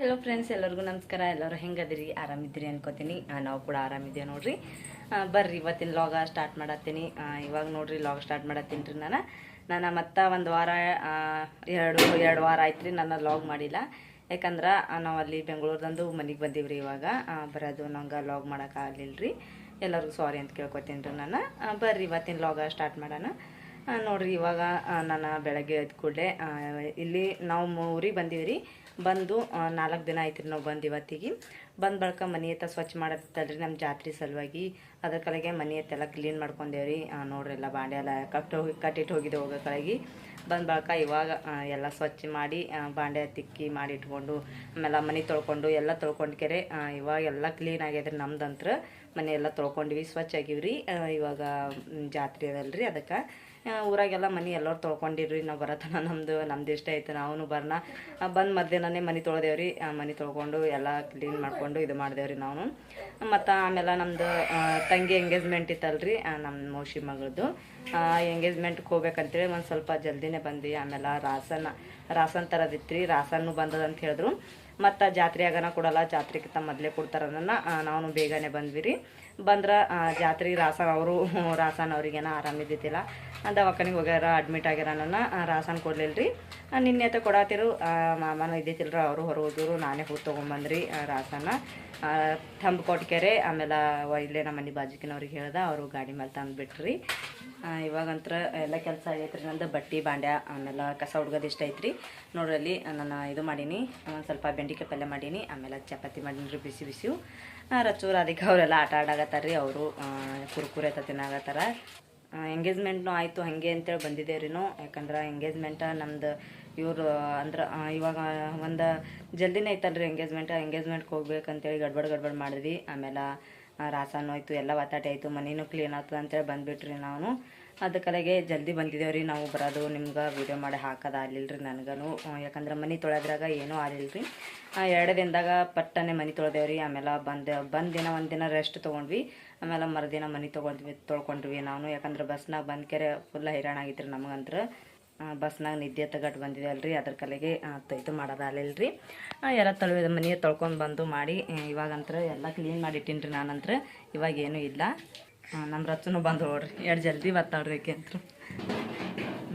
Hello friends ಎಲ್ಲರಿಗೂ ನಮಸ್ಕಾರ. ಎಲ್ಲರೂ ಹೆಂಗದಿರಿ? ಆರಾಮಿದ್ದೀರಿ ಅನ್ಕೋತೀನಿ. ನಾವು ಕೂಡ ಆರಾಮಿದ್ದೀವಿ ನೋಡ್ರಿ. ಬರ್ರಿ, ಇವತ್ತಿನ ಲಾಗ ಸ್ಟಾರ್ಟ್ ಮಾಡತ್ತೀನಿ. ಇವಾಗ ನೋಡ್ರಿ ಲಾಗ್ ಸ್ಟಾರ್ಟ್ ಮಾಡತ್ತೀನಿ ರೀ ನಾನು. ನಾನು ಮತ್ತೆ ಒಂದು ವಾರ ಎರಡು ಎರಡು ವಾರ ಆಯ್ತು ರೀ ನಾನು ಲಾಗ್ ಮಾಡಿಲ್ಲ. ಯಾಕಂದ್ರೆ ನಾವು ಅಲ್ಲಿ ಬೆಂಗಳೂರ್ದಂದು ಮನೆಗೆ ಬಂದೀವಿ ರೀ ಇವಾಗ ಬರೋದು ನಂಗೆ ಲಾಗ್ ಮಾಡೋಕ್ಕಾಗಲಿಲ್ಲ ರೀ. ಎಲ್ಲರಿಗೂ ಸಾರಿ ಅಂತ ಕೇಳ್ಕೊತೀನಿ ರೀ ನಾನು. ಬರ್ರಿ, ಇವತ್ತಿನ ಲಾಗ ಸ್ಟಾರ್ಟ್ ಮಾಡೋಣ. ನೋಡ್ರಿ ಇವಾಗ ನಾನು ಬೆಳಗ್ಗೆ ಎದ್ದ ಕೂಡಲೇ ಇಲ್ಲಿ ನಾವು ಊರಿಗೆ ಬಂದೀವಿ ರೀ ಬಂದು ನಾಲ್ಕು ದಿನ ಆಯ್ತು ರೀ ನಾವು ಬಂದು ಇವತ್ತಿಗೆ. ಬಂದ ಬಳಿಕ ಮನೆ ಹತ್ತ ಸ್ವಚ್ಛ ಮಾಡತ್ತಲ್ರಿ ನಮ್ಮ ಜಾತ್ರೆ ಸಲುವಾಗಿ. ಅದ್ರ ಕಡೆಗೆ ಮನೆ ಹತ್ತೆಲ್ಲ ಕ್ಲೀನ್ ಮಾಡ್ಕೊಂಡೇವ್ರಿ ನೋಡ್ರಿ ಎಲ್ಲ ಬಾಂಡೆ ಎಲ್ಲ ಕಟ್ಟು ಹೋಗಿ ಕಟ್ಟಿಟ್ಟು ಹೋಗಿದ್ದೆ ಹೋಗೋ ಕಡೆಗೆ. ಬಂದ ಬಳಿಕ ಇವಾಗ ಎಲ್ಲ ಸ್ವಚ್ಛ ಮಾಡಿ ಬಾಂಡೆ ತಿಕ್ಕಿ ಮಾಡಿ ಇಟ್ಕೊಂಡು ಆಮೇಲೆ ಮನೆ ತೊಳ್ಕೊಂಡು ಎಲ್ಲ ತೊಳ್ಕೊಂಡು ಕೆರೆ ಇವಾಗ ಎಲ್ಲ ಕ್ಲೀನ್ ಆಗ್ಯದ್ರಿ ನಮ್ದಂತ್ರ. ಮನೆ ಎಲ್ಲ ತೊಳ್ಕೊಂಡ್ವಿ, ಸ್ವಚ್ಛ ಆಗಿವ್ರಿ. ಇವಾಗ ಜಾತ್ರೆ ಅದಲ್ರಿ ಅದಕ್ಕೆ. ಊರಾಗೆಲ್ಲ ಮನೆ ಎಲ್ಲರೂ ತೊಳ್ಕೊಂಡಿರ್ರಿ, ನಾವು ಬರತನ ನಮ್ಮದು ನಮ್ದು ಇಷ್ಟ ಐತೆ ನಾವು ಬರ್ನ ಬಂದು ಮಧ್ಯಾಹ್ನನೇ ಮನೆ ತೊಳ್ದೇವ್ರಿ ಮನೆ ತೊಳ್ಕೊಂಡು ಎಲ್ಲ ಕ್ಲೀನ್ ಮಾಡ್ಕೊಂಡು ಇದು ಮಾಡಿದೇವ್ರಿ ನಾವು ಮತ್ತು ಆಮೇಲೆ ನಮ್ಮದು ತಂಗಿ ಎಂಗೇಜ್ಮೆಂಟ್ ಇತ್ತಲ್ರಿ ನಮ್ಮ ಮೌಸಿ ಮಗಳದ್ದು ಎಂಗೇಜ್ಮೆಂಟ್ಗೆ ಹೋಗ್ಬೇಕಂತೇಳಿ ಒಂದು ಸ್ವಲ್ಪ ಜಲ್ದಿನೇ ಬಂದು ಆಮೇಲೆ ರಾಸನ, ರಾಸನ್ ಥರದಿತ್ತು ರೀ ರಾಸನ್ನು ಬಂದದ ಅಂತ ಹೇಳಿದ್ರು. ಮತ್ತು ಜಾತ್ರೆ ಆಗನ ಕೊಡಲ್ಲ ಜಾತ್ರೆಗಿಂತ ಮೊದಲೇ ಕೊಡ್ತಾರನ್ನ ನಾವು ಬೇಗನೆ ಬಂದ್ವಿ ರೀ ಬಂದ್ರೆ ಜಾತ್ರೆ ರಾಸನ್ ಅವರು, ರಾಸನ್ ಅವ್ರಿಗೇನ ಆರಾಮಿದ್ದಿದ್ದಿಲ್ಲ ದವಾಖಾನಿಗೆ ಹೋಗ್ಯಾರ ಅಡ್ಮಿಟ್ ಆಗ್ಯಾರ ನನ್ನ ರಾಸನ್ ಕೊಡ್ಲಿಲ್ಲ ರೀ ನಿನ್ನೆ ಅಥವಾ ಕೊಡಾತಿರು ಮಾಮನ ಇದ್ದಿತ್ತಿಲ್ರ ಅವರು ಹೊರ ಹೋದ್ರು, ನಾನೇ ಹೋಗಿ ತೊಗೊಂಬಂದ್ರಿ ರಾಸನ್ನ. ರಾಸನ ತಂದು ಕೊಟ್ಕ್ಯಾರೆ ಆಮೇಲೆ ಇಲ್ಲೇ ನಮ್ಮ ಮನೆ ಬಾಜುಕಿನವ್ರಿಗೆ ಹೇಳ್ದೆ, ಅವರು ಗಾಡಿ ಮೇಲೆ ತಂದು ಬಿಟ್ರಿ ಇವಾಗಂತ್ರ ಎಲ್ಲ ಕೆಲಸ ಆಗೈತೆ ರೀ ನಂದು ಬಟ್ಟೆ, ಬಾಂಡ್ಯ, ಆಮೇಲೆ ಕಸ ಹುಡ್ಗೋದು ಇಷ್ಟ ಐತ್ರಿ. ನೋಡ್ರಲ್ಲಿ ನಾನು ಇದು ಮಾಡೀನಿ ಒಂದು ಸ್ವಲ್ಪ ಬೆಂಡಿಕಾಯಿ ಪಲ್ಯ ಮಾಡೀನಿ, ಆಮೇಲೆ ಚಪಾತಿ ಮಾಡೀನಿ ಬಿಸಿ ಆ ರಚ್ಚು ರಾಧಿಕಾ ಅವರೆಲ್ಲ ಆಟ ಆಡಾಗತ್ತಾರ ರೀ ಅವರು ಕುರ್ಕುರೆ ತ ತಿನ್ನಾಗತ್ತಾರ ಎಂಗೇಜ್ಮೆಂಟ್ನು ಆಯಿತು, ಹಾಗೆ ಅಂತೇಳಿ ಬಂದಿದ್ದೇವ್ರಿನೂ. ಯಾಕಂದ್ರೆ ಎಂಗೇಜ್ಮೆಂಟ ನಮ್ದು ಇವರು, ಅಂದ್ರೆ ಇವಾಗ ಒಂದು ಜಲ್ದಿನೇ ಐತಲ್ರಿ ಎಂಗೇಜ್ಮೆಂಟ್ ಎಂಗೇಜ್ಮೆಂಟ್ಗೆ ಹೋಗ್ಬೇಕಂತೇಳಿ ಗಡ್ಬಡ್ ಗಡ್ಬಡ್ ಮಾಡಿದ್ವಿ. ಆಮೇಲೆ ರಾಸಾನು ಆಯಿತು ಎಲ್ಲ ಒತ್ತಾಟೆ ಆಯಿತು, ಮನೇನು ಕ್ಲೀನ್ ಆಯ್ತು ಅಂತೇಳಿ ಬಂದುಬಿಟ್ರಿ ನಾವು. ಅದ ಕಡೆಗೆ ಜಲ್ದಿ ಬಂದಿದ್ದೇವೆ ರೀ ನಾವು ಬರೋದು, ನಿಮ್ಗೆ ವಿಡಿಯೋ ಮಾಡಿ ಹಾಕೋದು ಆಗಲಿಲ್ಲ ರೀ ನನಗೂ ಯಾಕಂದ್ರೆ ಮನೆ ತೊಳೆದ್ರಾಗ ಏನೂ ಆಗಲಿಲ್ಲ ರೀ ಎರಡು ದಿನದಾಗ ಪಟ್ಟನೆ ಮನೆ ತೊಳೆದೇವ್ರಿ, ಆಮೇಲೆ ಬಂದು, ಬಂದ ದಿನ ಒಂದು ದಿನ ರೆಸ್ಟ್ ತೊಗೊಂಡ್ವಿ. ಆಮೇಲೆ ಮರುದಿನ ಮನೆ ತೊಗೊಂಡ್ವಿ, ತೊಳ್ಕೊಂಡ್ವಿ ನಾವು. ಯಾಕಂದ್ರೆ ಬಸ್ನಾಗ ಬಂದ ಕೆರೆ ಫುಲ್ ಹೈರಾಣ ಆಗಿತ್ತು ರೀ ನಮಗಂತ್ರ. ಬಸ್ನಾಗ ನಿದ್ದೆ ತಗಟ್ಟು ಬಂದಿದೆ ಅಲ್ರಿ ಅದ್ರ ಕಲೆಗೆ ಇದು ರೀ ಎಲ್ಲ ತೊಳೆ ಮನೆ ತೊಳ್ಕೊಂಡು ಬಂದು ಮಾಡಿ ಇವಾಗಂತ್ರ ಎಲ್ಲ ಕ್ಲೀನ್ ಮಾಡಿ ರೀ ನಾನಂತ್ರ. ಇವಾಗ ಏನೂ ಇಲ್ಲ. ನಮ್ಮ ರಚನು ಬಂದು ನೋಡ್ರಿ ಎರಡು ಜಲ್ದಿ ಬರ್ತಾವ್ರಿ ಯಾಕೆ ಅಂತರು.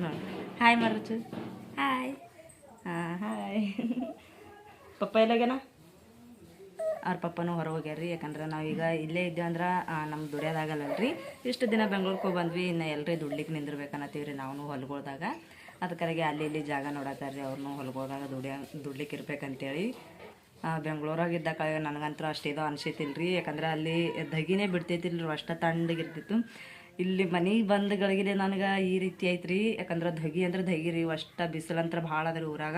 ನೋಡಿ ಹಾಯ್ ಮರಚು. ಹಾಯ್ ಹಾಯ್ ಪಪ್ಪ ಎಲ್ಲಾಗ್ಯಾನ? ಅವ್ರ ಪಪ್ಪನೂ ಹೊರ ಹೋಗ್ಯಾರ್ರಿ ಯಾಕಂದ್ರೆ ನಾವೀಗ ಇಲ್ಲೇ ಇದ್ದೇವೆ ಅಂದ್ರೆ ನಮ್ಗೆ ದುಡಿಯೋದಾಗಲ್ಲಲ್ರಿ ಇಷ್ಟು ದಿನ ಬೆಂಗಳೂರಿಗೆ ಬಂದ್ವಿ, ಇನ್ನು ಎಲ್ಲರೂ ದುಡ್ಲಿಕ್ಕೆ ನಿಂದಿರ್ಬೇಕನ್ನತ್ತೀವಿ ರೀ ನಾವು ಹೊಲ್ಗೊಳ್ದಾಗ. ಅದಕ್ಕಾಗಿ ಅಲ್ಲಿ ಇಲ್ಲಿ ಜಾಗ ನೋಡತ್ತಾರ ರೀ ಅವ್ರನ್ನೂ ಹೊಲ್ಗೋದಾಗ ದುಡಿಯ ದುಡ್ಲಿಕ್ಕೆ ಇರ್ಬೇಕಂತೇಳಿ. ಬೆಂಗಳೂರಾಗಿದ್ದ ಕಳೆ ನನಗಂತೂ ಅಷ್ಟು ಇದು ಅನ್ಸಿತಿಲ್ಲ ರೀ ಯಾಕಂದ್ರೆ ಅಲ್ಲಿ ದಗಿನೇ ಬಿಡ್ತೈತಿಲ್ಲ ರೀ ಅಷ್ಟು ತಣ್ಣಗಿರ್ತಿತ್ತು. ಇಲ್ಲಿ ಮನೆಗೆ ಬಂದಗಳಿಗೆ ನನಗೆ ಈ ರೀತಿ ಐತ್ರಿ. ಯಾಕಂದ್ರೆ ಧಗಿ ಅಂದ್ರೆ ಧಗಿ ರೀ, ಅಷ್ಟು ಬಿಸಿಲಂತ್ರ ಭಾಳ ಅದ ರೀ ಊರಾಗ.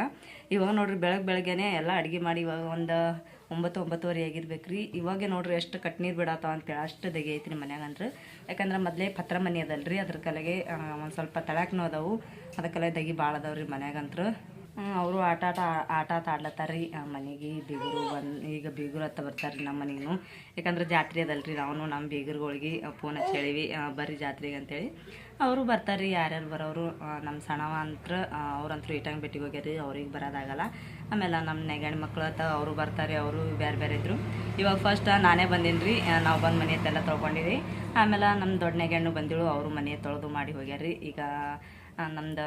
ಇವಾಗ ನೋಡ್ರಿ ಬೆಳಗ್ಗೆ ಬೆಳಗ್ಗೆನೆ ಎಲ್ಲ ಅಡುಗೆ ಮಾಡಿ, ಇವಾಗ ಒಂದು ಒಂಬತ್ತು ಒಂಬತ್ತುವರೆ ಆಗಿರ್ಬೇಕು ರೀ ಇವಾಗೆ ನೋಡ್ರಿ ಎಷ್ಟು ಕಟ್ನೀರು ಬಿಡತ್ತಾವ ಅಂತೇಳಿ ಅಷ್ಟು ದಗಿ ಐತ್ರಿ ಮನ್ಯಾಗ ಅಂದ್ರೆ. ಯಾಕಂದ್ರೆ ಮೊದಲೇ ಪತ್ರ ಮನೆ ಅದಲ್ರಿ, ಅದ್ರ ಕಲೆಗೆ ಒಂದು ಸ್ವಲ್ಪ ತಳಾಕ್ನೂ ಅದಾವು. ಅದಕ್ಕೆಲ್ಲ ದಗಿ ಭಾಳ ಅದಾವ ರೀ ಮನ್ಯಾಗಂತ್ರ ಅವರು ಆಟ ಆಟ ಆಟ ಆಟ ಆಡ್ಲತ್ತಾರ ರೀ ಮನೆಗೆ ಬೀಗರು ಬಂದು, ಈಗ ಬೀಗರು ಹತ್ತ ಬರ್ತಾರೆ ರೀ ನಮ್ಮ ಮನೆಗೂ ಯಾಕಂದ್ರೆ ಜಾತ್ರೆ ಅದಲ್ರಿ ನಾವು ನಮ್ಮ ಬೀಗರುಗಳಿಗೆ ಫೋನ್ ಹಚ್ಚಿ ಹೇಳಿವಿ ಬರ್ರಿ ಜಾತ್ರೆಗೆ ಅಂತೇಳಿ. ಅವರು ಬರ್ತಾರೆ ರೀ ಯಾರ್ಯಾರು ಬರೋರು ನಮ್ಮ ಸಣ್ಣವ ಅಂತ್ರ ಅವ್ರಂತೂ ಭೇಟಿಗೆ ಹೋಗ್ಯಾರ ರೀ ಅವ್ರಿಗೆ ಬರೋದಾಗಲ್ಲ ಆಮೇಲೆ ನಮ್ಮ ನೆಗಣ್ ಮಕ್ಳು ಅಥವಾ ಅವರು ಬರ್ತಾರೆ, ಅವರು ಬೇರೆ ಬೇರೆ ಇದ್ರು. ಇವಾಗ ಫಸ್ಟ್ ನಾನೇ ಬಂದೀನಿ ರೀ ನಾವು ಬಂದು ಮನೆ ಹತ್ತೆಲ್ಲ ತೊಳ್ಕೊಂಡಿದ್ವಿ ಆಮೇಲೆ ನಮ್ಮ ದೊಡ್ಡ ನೆಗಣ್ಣು ಬಂದಿಳು, ಅವರು ಮನೆ ತೊಳೆದು ಮಾಡಿ ಹೋಗ್ಯಾರ ರೀ ಈಗ ನಮ್ದು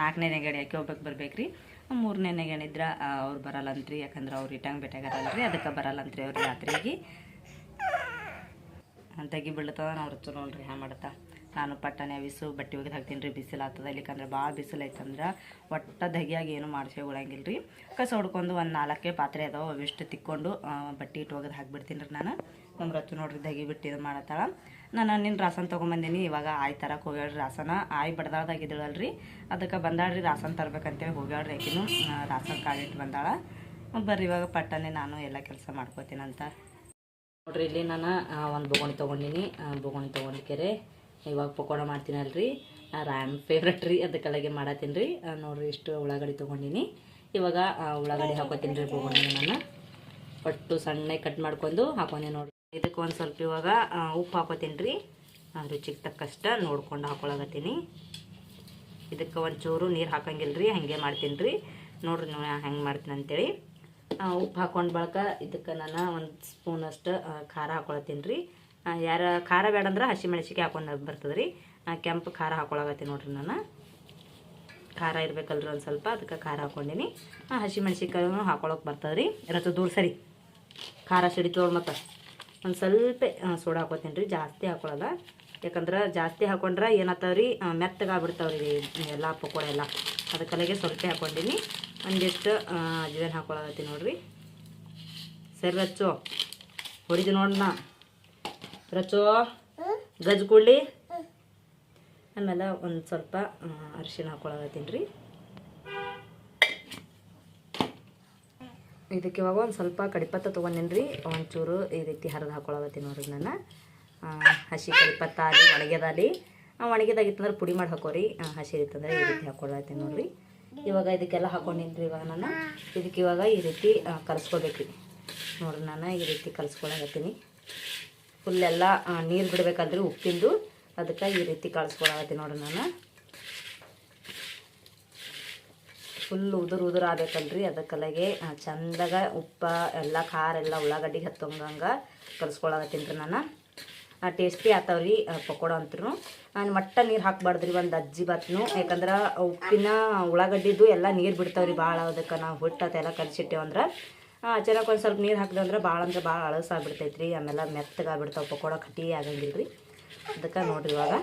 ನಾಲ್ಕನೇ ನೆಗಡಿ ಯಾಕೆ ಹೋಗ್ಬೇಕು ಬರ್ಬೇಕು ರೀ ಮೂರನೇ ನೆಗಣಿದ್ರೆ ಅವ್ರು ಬರಲ್ಲಂತ್ರಿ, ಯಾಕಂದ್ರೆ ಅವ್ರು ಇಟ್ಟಂಗೆ ಭೇಟಿಯಾಗಲ್ಲ ಅದಕ್ಕೆ ಬರಲ್ಲಂತ್ರಿ ಅವ್ರು ರಾತ್ರಿಗೆ ತೆಗಿ ಬೀಳ್ತದ ನಾವು ಚಲೋ ನೋಡ್ರಿ ಹ್ಯಾ ಮಾಡತ್ತ. ನಾನು ಪಟ್ಟನೆ ಬಿಸು, ಬಟ್ಟೆ ಒಗೆದು ಹಾಕ್ತೀನಿ ರೀ ಬಿಸಿಲು ಆಗ್ತದೆ ಇಲ್ಲಿಕಂದ್ರೆ ಭಾಳ ಬಿಸಿಲು ಐತಂದ್ರೆ ಒಟ್ಟ ದಗಿಯಾಗಿ ಏನು ಮಾಡ್ಸ್ಕೊಳಂಗಿಲ್ಲ ರೀ. ಕಸ ಹೊಡ್ಕೊಂಡು ಒಂದು ನಾಲ್ಕೇ ಪಾತ್ರೆ ಅದಾವೆ ಅವಿಷ್ಟು ತಿಕ್ಕೊಂಡು ಬಟ್ಟೆ ಇಟ್ಟು ಒಗೆದು ಹಾಕ್ಬಿಡ್ತೀನಿ ರೀ ನಾನು. ನಮ್ಮ ರಚ್ಚು ನೋಡ್ರಿ, ದಗಿ ಬಿಟ್ಟು ಇದು ಮಾಡತ್ತಾಳ. ನಾನು ನಿನ್ನ ರಾಸನ್ ತೊಗೊಂಬಂದೀನಿ, ಇವಾಗ ಆಯ್ ತರಕ್ಕೆ ಹೋಗ್ಯಾಳ್ರಿ ರಾಸನ. ಆಯ್ ಬಡ್ದಾಳ್ದಾಗಿದ್ದಳಲ್ರಿ ಅದಕ್ಕೆ ಬಂದಾಳ್ರಿ, ರಾಸನ್ ತರ್ಬೇಕಂತೇಳಿ ಹೋಗ್ಯಾಳ್ರಿ ಆಕಿನೂ. ರಾಸನ್ ಕಾಳಿಟ್ಟು ಬಂದಾಳ. ಬರ್ರಿ, ಇವಾಗ ಪಟ್ಟನೆ ನಾನು ಎಲ್ಲ ಕೆಲಸ ಮಾಡ್ಕೋತೀನಂತ. ನೋಡ್ರಿ, ಇಲ್ಲಿ ನಾನು ಒಂದು ಬೊಗೋಣಿ ತೊಗೊಂಡಿನಿ. ಬೊಗೋಣಿ ತೊಗೊಂಡ್ಕೆರೆ ಇವಾಗ ಪಕೋಡ ಮಾಡ್ತೀನಲ್ರಿ. ರಾಮ್ ಫೇವ್ರೆಟ್ ರೀ, ಅದಕ್ಕೆ ಮಾಡತ್ತೀನಿ ರೀ. ನೋಡ್ರಿ ಇಷ್ಟು ಉಳ್ಳಾಗಡ್ಡಿ ತೊಗೊಂಡಿನಿ. ಇವಾಗ ಉಳ್ಳಾಗಡ್ಡಿ ಹಾಕೋತೀನಿ ರೀ ಬೊಗೋಣಿಗೆ ನಾನು. ಒಟ್ಟು ಸಣ್ಣ ಕಟ್ ಮಾಡ್ಕೊಂಡು ಹಾಕೊಂಡೆ ನೋಡ್ರಿ. ಇದಕ್ಕೆ ಒಂದು ಸ್ವಲ್ಪ ಇವಾಗ ಉಪ್ಪು ಹಾಕೋತೀನಿ ರೀ. ರುಚಿಗೆ ತಕ್ಕಷ್ಟ ನೋಡ್ಕೊಂಡು ಹಾಕೊಳಕತ್ತೀನಿ. ಇದಕ್ಕೆ ಒಂಚೂರು ನೀರು ಹಾಕಂಗಿಲ್ಲ ರೀ, ಹಾಗೆ ಮಾಡ್ತೀನಿ ರೀ. ನೋಡ್ರಿ ನೀವು ಹೆಂಗೆ ಮಾಡ್ತೀನಿ ಅಂತೇಳಿ. ಉಪ್ಪು ಹಾಕೊಂಡು ಬಳಕ ಇದಕ್ಕೆ ನಾನು ಒಂದು ಸ್ಪೂನಷ್ಟು ಖಾರ ಹಾಕೊಳತ್ತೀನಿ ರೀ. ಯಾರ ಖಾರ ಬೇಡಂದ್ರೆ ಹಸಿಮೆಣಸಿಗೆ ಹಾಕೊಂಡು ಬರ್ತದೆ ರೀ ಕೆಂಪು ಖಾರ ಹಾಕೊಳಗತ್ತೀನಿ ನೋಡ್ರಿ ನಾನು. ಖಾರ ಇರಬೇಕಲ್ರಿ ಒಂದು ಸ್ವಲ್ಪ, ಅದಕ್ಕೆ ಖಾರ ಹಾಕ್ಕೊಂಡಿನಿ ಹಸಿಮೆಣ್ಸಿಕಾಯಿನೂ ಹಾಕೊಳಕ್ಕೆ ಬರ್ತದೆ ರೀ ಇರತ್ತ ದೂರ ಸರಿ. ಖಾರ ಸಿಡಿತೋಳು ಮತ್ತು. ಒಂದು ಸ್ವಲ್ಪ ಸೋಡಾ ಹಾಕೋತೀನಿ ರೀ ಜಾಸ್ತಿ ಹಾಕೊಳ್ಳಲ್ಲ ಯಾಕಂದ್ರೆ ಜಾಸ್ತಿ ಹಾಕೊಂಡ್ರೆ ಏನಾಗ್ತಾವ ರೀ ಮೆತ್ತಗಾಗ್ಬಿಡ್ತಾವೆ ರೀ ಎಲ್ಲ ಪಕೋಡ ಎಲ್ಲ. ಅದಕ್ಕಲ್ಲಿಗೆ ಸ್ವಲ್ಪ ಹಾಕ್ಕೊಂಡಿನಿ ಒಂದಿಷ್ಟು ಜೀವನ ಹಾಕೊಳಗತ್ತೀನಿ ನೋಡ್ರಿ. ಸರಿ ರಚ್ಚು ಹೊಡಿದು ನೋಡ್ನ ರಚ್ಚು ಗಜ್ಗುಳ್ಳಿ. ಆಮೇಲೆ ಒಂದು ಸ್ವಲ್ಪ ಅರ್ಶಿನ ಅರಿಶಿಣ ಹಾಕೊಳಗತ್ತೀನಿ ರೀ. ಇದಕ್ಕೆ ಇವಾಗ ಒಂದು ಸ್ವಲ್ಪ ಕಡಿಪತ್ತ ತೊಗೊಂಡಿನಿ ರೀ. ಒಂಚೂರು ಈ ರೀತಿ ಹರಿದು ಹಾಕೊಳಗತ್ತೀನಿ ನೋಡ್ರಿ ನಾನು ಹಸಿ ಕಡಿಪತ್ತ ಆಗಲಿ ಒಣಗ್ಯದಾಲಿ ಒಣಗಿದಾಗಿತ್ತಂದ್ರೆ ಪುಡಿ ಮಾಡಿ ಹಾಕೋರಿ ಹಸಿ ಇತ್ತಂದ್ರೆ ಈ ರೀತಿ ಹಾಕೊಳಗತ್ತೀನಿ ನೋಡ್ರಿ. ಇವಾಗ ಇದಕ್ಕೆಲ್ಲ ಹಾಕೊಂಡಿನಿ ರೀ ಇವಾಗ ನಾನು. ಇದಕ್ಕೆ ಇವಾಗ ಈ ರೀತಿ ಕಲಿಸ್ಕೊಬೇಕ್ರಿ. ನೋಡ್ರಿ ನಾನು ಈ ರೀತಿ ಕಲಿಸ್ಕೊಳಗತ್ತೀನಿ ಫುಲ್ ಎಲ್ಲ ನೀರು ಬಿಡಬೇಕಾದ್ರೆ ಉಪ್ಪಿಂದು ಅದಕ್ಕೆ ಈ ರೀತಿ ಕಳಿಸ್ಕೊಳತ್ತೀನಿ ನೋಡಿ ನಾನು. ಫುಲ್ ಉದುರು ಉದುರು ಆಗ್ಬೇಕಲ್ರಿ ಅದಕ್ಕಲಾಗೆ ಚಂದಾಗ ಉಪ್ಪ, ಎಲ್ಲ ಖಾರ, ಎಲ್ಲ ಉಳ್ಳಾಗಡ್ಡಿಗೆ ಹತ್ತಂಗಂಗೆ ಕಲಿಸ್ಕೊಳತ್ತೀನಿ ರೀ ನಾನು ಟೇಸ್ಟಿ ಆತಾವ್ರಿ ಪಕೋಡ ಅಂತೂ ನಾನು ಮಟ್ಟ ನೀರು ಹಾಕ್ಬಾರ್ದ್ರಿ ಒಂದು ಅಜ್ಜಿ ಬಾತ್ನು. ಯಾಕಂದ್ರೆ ಉಪ್ಪಿನ ಉಳ್ಳಾಗಡ್ಡಿದು ಎಲ್ಲ ನೀರು ಬಿಡ್ತಾವ್ರಿ ಭಾಳ ಅದಕ್ಕೆ ನಾವು ಹುಟ್ಟು ಅದೆಲ್ಲ ಕಲಿಸಿಟ್ಟೇವಂದ್ರೆ ಚೆನ್ನಾಗಿ ಒಂದು ಸ್ವಲ್ಪ ನೀರು ಹಾಕಿದೆ ಅಂದ್ರೆ ಭಾಳ ಅಂದ್ರೆ ಭಾಳ ಅಳಸಾಗ್ಬಿಡ್ತೈತೆ ರೀ ಆಮೇಲೆ ಮೆತ್ತಗಾಗ್ಬಿಡ್ತಾವೆ ಪಕೋಡ ಕಟ್ಟಿ ಆಗಂಗಿಲ್ಲ ರೀ ಅದಕ್ಕೆ ನೋಡಿರಿ ಇವಾಗ.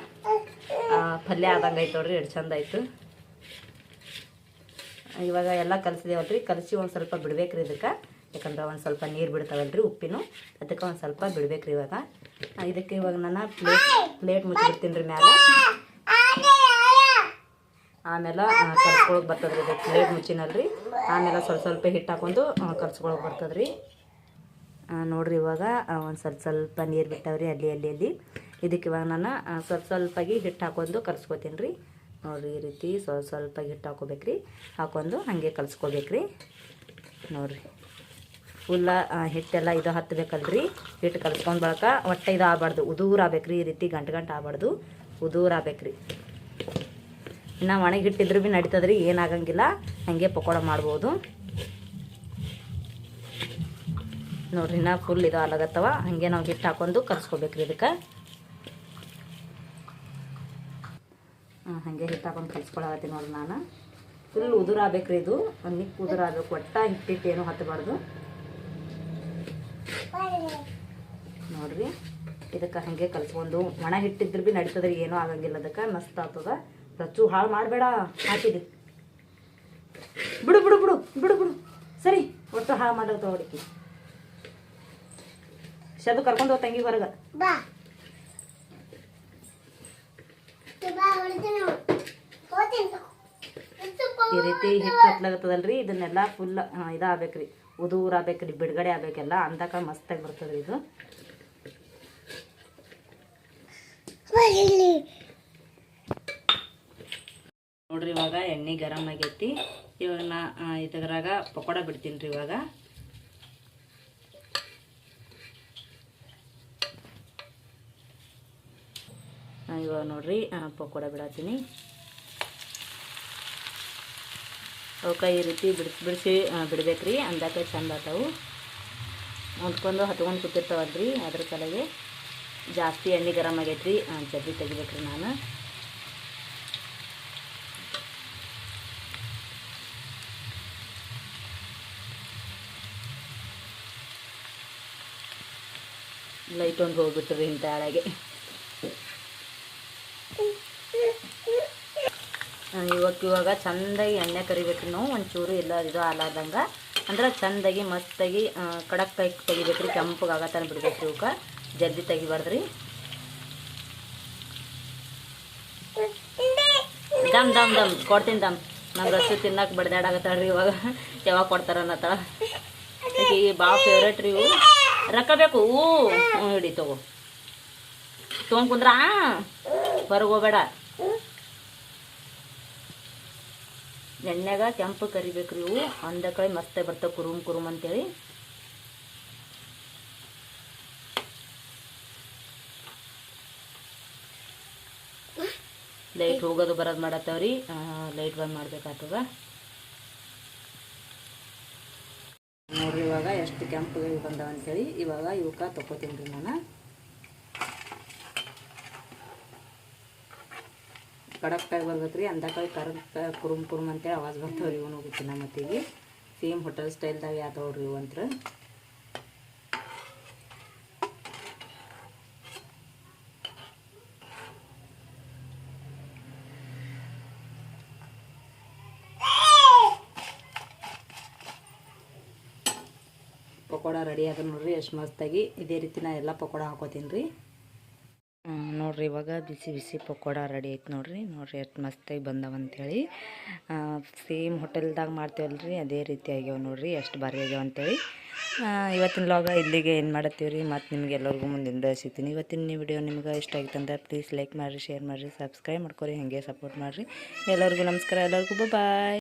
ಪಲ್ಯ ಆದಂಗೆ ಐತೆ ಎಷ್ಟು ಚಂದ ಆಯಿತು. ಇವಾಗ ಎಲ್ಲ ಕಲಿಸಿದೇವಲ್ರಿ, ಕಲಸಿ ಒಂದು ಸ್ವಲ್ಪ ಬಿಡ್ಬೇಕ್ರಿ ಇದಕ್ಕೆ. ಯಾಕಂದ್ರೆ ಒಂದು ಸ್ವಲ್ಪ ನೀರು ಬಿಡ್ತಾವಲ್ರಿ ಉಪ್ಪಿನೂ. ಅದಕ್ಕೆ ಒಂದು ಸ್ವಲ್ಪ ಬಿಡ್ಬೇಕ್ರಿ ಇವಾಗ. ಇದಕ್ಕೆ ಇವಾಗ ನಾನು ಪ್ಲೇಟ್ ಪ್ಲೇಟ್ ಮುಚ್ಚಿಬಿಡ್ತೀನಿ ರೀ ಮ್ಯಾಲ. ಆಮೇಲೆ ಕರ್ಸ್ಕೊಳಕ್ಕೆ ಬರ್ತದ್ರಿ ಇದಕ್ಕೆ ಪ್ಲೇಟ್ ಮುಚ್ಚಿನಲ್ರಿ. ಆಮೇಲೆ ಸ್ವಲ್ಪ ಸ್ವಲ್ಪ ಹಿಟ್ಟು ಹಾಕೊಂಡು ಕರ್ಸ್ಕೊಳಕ್ಕೆ ಬರ್ತದ್ರಿ. ನೋಡ್ರಿ ಇವಾಗ ಒಂದು ಸ್ವಲ್ಪ ಸ್ವಲ್ಪ ನೀರು ಬಿಟ್ಟವ್ರಿ, ಅಲ್ಲಿ ಅಲ್ಲಿ ಅಲ್ಲಿ. ಇದಕ್ಕೆ ಇವಾಗ ನಾನು ಸ್ವಲ್ಪ ಸ್ವಲ್ಪಾಗಿ ಹಿಟ್ಟು ಹಾಕೊಂಡು ಕಲ್ಸ್ಕೊತೀನಿ ರೀ ನೋಡ್ರಿ ಈ ರೀತಿ ಸ್ವಲ್ಪ ಸ್ವಲ್ಪ ಹಿಟ್ಟು ಹಾಕೋಬೇಕ್ರಿ. ಹಾಕೊಂಡು ಹಾಗೆ ಕಲ್ಸ್ಕೊಬೇಕ್ರಿ. ನೋಡ್ರಿ. ಫುಲ್ಲ ಹಿಟ್ಟೆಲ್ಲ ಇದು ಹತ್ತಬೇಕಲ್ರಿ ಹಿಟ್ಟು ಕಲ್ಸ್ಕೊಂಡು ಬಳಕ ಒಟ್ಟೆ ಇದು ಆಗಬಾರ್ದು ಉದೂರು ಆಗ್ಬೇಕ್ರಿ ಈ ರೀತಿ ಗಂಟು ಗಂಟು ಆಗಬಾರ್ದು. ಉದೂರು ಆಗ್ಬೇಕ್ರಿ. ಇನ್ನು ಒಣಗಿಟ್ಟಿದ್ರು ಭೀ ನಡೀತದ್ರಿ, ಏನಾಗಂಗಿಲ್ಲ. ಹಾಗೆ ಪಕೋಡ ಮಾಡ್ಬೋದು. ನೋಡ್ರಿ ನಾ ಫುಲ್ ಇದು ಅಲಗತ್ತವ. ಹಾಗೆ ನಾವು ಹಿಟ್ಟು ಹಾಕೊಂಡು ಕಲ್ಸ್ಕೊಬೇಕ್ರಿ ಇದಕ್ಕೆ. ಹಾಗೆ ಹಿಟ್ಟು ಹಾಕೊಂಡು ಕಲ್ಸ್ಕೊಳಕತ್ತೀನಿ ನೋಡ್ರಿ ನಾನು. ಫುಲ್ ಉದುರು ಆಗ್ಬೇಕ್ರಿ ಇದು. ಒಂದು ನಿಕ್ ಉದುರಾಗಬೇಕು ಒಟ್ಟ ಹಿಟ್ಟಿಟ್ಟು ಏನು ಹತ್ತಬಾರ್ದು ನೋಡ್ರಿ, ಇದಕ್ಕೆ ಹಾಗೆ ಕಲ್ಸ್ಕೊಂಡು ಒಣ ಹಿಟ್ಟಿದ್ರು ಭೀ ನಡೀತದ್ರಿ, ಏನೂ ಆಗಂಗಿಲ್ಲ ಅದಕ್ಕೆ. ಮಸ್ತ್ ಆಗ್ತದ. ರಚ್ಚು ಹಾಳು ಮಾಡಬೇಡ ಹಾಕಿದೆ. ಬಿಡು ಬಿಡು ಬಿಡು ಬಿಡು ಬಿಡು. ಸರಿ ಒಟ್ಟು ಹಾಳು ಮಾಡೋದು ಹುಡುಕಿ ಶದು ಕರ್ಕೊಂಡು ಹೋಗ್ ತಂಗಿ ಹೊರಗೆ. ಈ ರೀತಿ ಹಿಟ್ಟು ಹತ್ಲಾಗತ್ತದಲ್ರಿ? ಇದನ್ನೆಲ್ಲ ಫುಲ್ ಇದಾಗಬೇಕ್ರಿ. ಉದೂರ್ ಆಗ್ಬೇಕ್ರಿ ಬಿಡುಗಡೆ ಆಗ್ಬೇಕೆಲ್ಲ. ಅಂದಾಗ ಮಸ್ತಾಗಿ ಬರ್ತದ್ರಿ ಇದು. ನೋಡ್ರಿ ಇವಾಗ ಎಣ್ಣೆ ಗರಂ ಆಗೈತಿ. ಇವಾಗ ನಾ ಇದ್ರಾಗ ಪಕೋಡ ಬಿಡ್ತೀನಿ ರೀ ಇವಾಗ. ಇವಾಗ ನೋಡ್ರಿ ಪಕೋಡ ಬಿಡತ್ತೀನಿ ಅವಕ್ಕೆ ಈ ರೀತಿ ಬಿಡಿಸಿ ಬಿಡಿಸಿ ಬಿಡ್ಬೇಕ್ರಿ. ಅಂದಾಕ ಚಂದ ಆತಾವು. ಹೊಂದ್ಕೊಂಡು ಹತ್ಕೊಂಡು ಕೂತಿರ್ತಾವಲ್ರಿ ಅದ್ರ ಸಲಗೆ ಜಾಸ್ತಿ ಎಣ್ಣೆ ಗರಂ ಆಗೈತ್ರಿ. ಜಲ್ದಿ ತೆಗಿಬೇಕ್ರಿ ನಾನು. ಲೈಟ್ ಒಂದು ಹೋಗ್ಬಿಟ್ರಿ ಇಂಥ ಹಾಳಾಗೆ. ಇವಾಗ ಇವಾಗ ಚಂದಾಗಿ ಎಣ್ಣೆ ಕರಿಬೇಕ್ರಿ ನಾವು, ಒಂಚೂರು ಎಲ್ಲ ಇದು ಹಾಲಾದಂಗೆ. ಅಂದ್ರೆ ಚಂದಾಗಿ ಮಸ್ತಾಗಿ ಕಡಕ್ ಕೈ ತೆಗಿಬೇಕ್ರಿ ಕೆಂಪಗೆ ಆಗತ್ತಾನ ಬಿಡ್ಬೇಕ್ರಿ ಇವಕ್ಕೆ ಜಲ್ದಿ ತೆಗಿಬಾರ್ದ್ರಿ. ದಮ್ ದಮ್ ದಮ್, ಕೊಡ್ತೀನಿ ದಮ್. ನಂಗೆ ರಸ್ತೆ ತಿನ್ನಕ್ಕೆ ಬಡ್ದಾಡಾಗತ್ತಾಳ್ರಿ ಇವಾಗ. ಯಾವಾಗ ಕೊಡ್ತಾರ ಅನ್ನತ್ತಾಳ. ಈ ಭಾಳ ಫೇವ್ರೇಟ್ ರೀ ಇವು. ರೊಕ್ಕ ಬೇಕು? ಹ್ಞೂ ಹಿಡಿ ತಗೋ. ತೊಗೊಂಡ್ ಕುಂದ್ರ ಹೊರಗೆ ಹೋಗ್ಬೇಡ. ಎಣ್ಣೆಗ ಕೆಂಪು ಕರಿಬೇಕ್ರಿ ಇವು. ಅಂದ ಕಡೆ ಮಸ್ತ್ ಬರ್ತಾವೆ ಕುರುಮ್ ಕುರುಮ್ ಅಂತೇಳಿ. ಲೈಟ್ ಹೋಗೋದು ಬರೋದು ಮಾಡತ್ತವ್ರಿ. ಲೈಟ್ ಬಂದ್ ಮಾಡ್ಬೇಕಾಗ್ತದ. ನೋಡ್ರಿ, ಇವಾಗ ಎಷ್ಟು ಕೆಂಪು ಬಂದಾವ ಅಂತೇಳಿ ಇವಾಗ ಇವಕ್ಕೆ ತೊಗೋತೀನಿ ರೀ ನಾನು. ಕಡಕ್ಕಾಗಿ ರೀ ಅಂದಕಾಯಿ ಕರಕ್ ಕುರುಮ್ ಕುರುಮ್ ಅಂತೇಳಿ ಆವಾಜ್ ಬರ್ತಾವ್ರಿ ಇವನು ಗೊತ್ತಿನ ಮತ್ತಿಗೆ. ಸೇಮ್ ಹೋಟೆಲ್ ಸ್ಟೈಲ್ದಾಗ ಯಾವ್ದವ್ರಿ ಇವು ಅಂತ ಪಕೋಡ ರೆಡಿ ಆಗ ನೋಡ್ರಿ, ಎಷ್ಟು ಮಸ್ತಾಗಿ. ಇದೇ ರೀತಿ ನಾ ಎಲ್ಲ ಪಕೋಡ ಹಾಕೋತೀನಿ ರೀ. ನೋಡ್ರಿ ಇವಾಗ ಬಿಸಿ ಬಿಸಿ ಪಕೋಡ ರೆಡಿ ಐತೆ ನೋಡ್ರಿ. ನೋಡ್ರಿ ಎಷ್ಟು ಮಸ್ತಾಗಿ ಬಂದವ ಅಂಥೇಳಿ ಸೇಮ್ ಹೋಟೆಲ್ದಾಗ ಮಾಡ್ತೇವಲ್ರಿ, ಅದೇ ರೀತಿ ಆಗ್ಯಾವ ನೋಡ್ರಿ, ಎಷ್ಟು ಭಾರಿ ಆಗ್ಯಾವ ಅಂತೇಳಿ. ಇವತ್ತಿನ ಲಾಗ ಇಲ್ಲಿಗೆ ಏನು ಮಾಡತ್ತೀವಿ ರೀ ಮತ್ತು ನಿಮ್ಗೆ ಎಲ್ಲರಿಗೂ ಮುಂದಿಂದ ಸಿಗ್ತೀನಿ ಇವತ್ತಿನ ವಿಡಿಯೋ ನಿಮ್ಗೆ ಇಷ್ಟ ಆಗಿತ್ತು ಅಂದ್ರೆ ಪ್ಲೀಸ್ ಲೈಕ್ ಮಾಡಿರಿ ಶೇರ್ ಮಾಡಿರಿ ಸಬ್ಸ್ಕ್ರೈಬ್ ಮಾಡ್ಕೊರಿ, ಹಾಗೆ ಸಪೋರ್ಟ್ ಮಾಡಿರಿ. ಎಲ್ಲರಿಗೂ ನಮಸ್ಕಾರ, ಎಲ್ಲರಿಗೂ ಬಾಯ್